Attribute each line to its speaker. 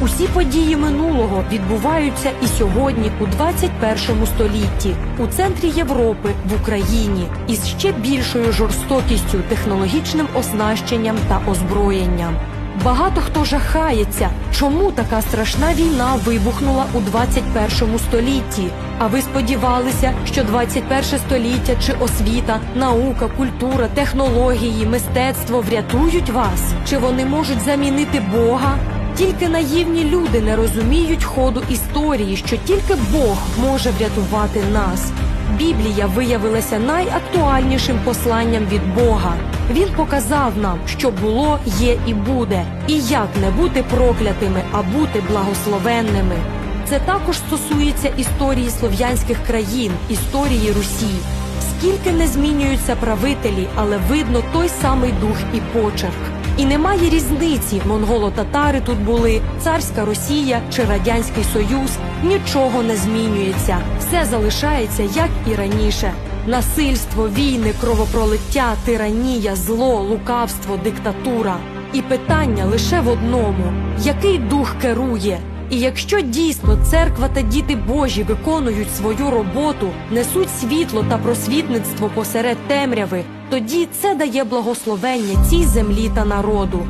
Speaker 1: Усі події минулого відбуваються і сьогодні, у 21 столітті, у центрі Європи, в Україні, із ще більшою жорстокістю, технологічним оснащенням та озброєнням. Багато хто жахається, чому така страшна війна вибухнула у 21 столітті. А ви сподівалися, що 21 століття чи освіта, наука, культура, технології, мистецтво врятують вас? Чи вони можуть замінити Бога? Тільки наївні люди не розуміють ходу історії, що тільки Бог може врятувати нас. Біблія виявилася найактуальнішим посланням від Бога. Він показав нам, що було, є і буде, і як не бути проклятими, а бути благословенними. Це також стосується історії слов'янських країн, історії Русі. Скільки не змінюються правителі, але видно той самий дух і почерк. І немає різниці, монголо-татари тут були, царська Росія чи Радянський Союз. Нічого не змінюється. Все залишається як і раніше. Насильство, війни, кровопролиття, тиранія, зло, лукавство, диктатура. І питання лише в одному: який дух керує? І якщо дійсно церква та діти Божі виконують свою роботу, несуть світло та просвітництво посеред темряви, тоді це дає благословення цій землі та народу.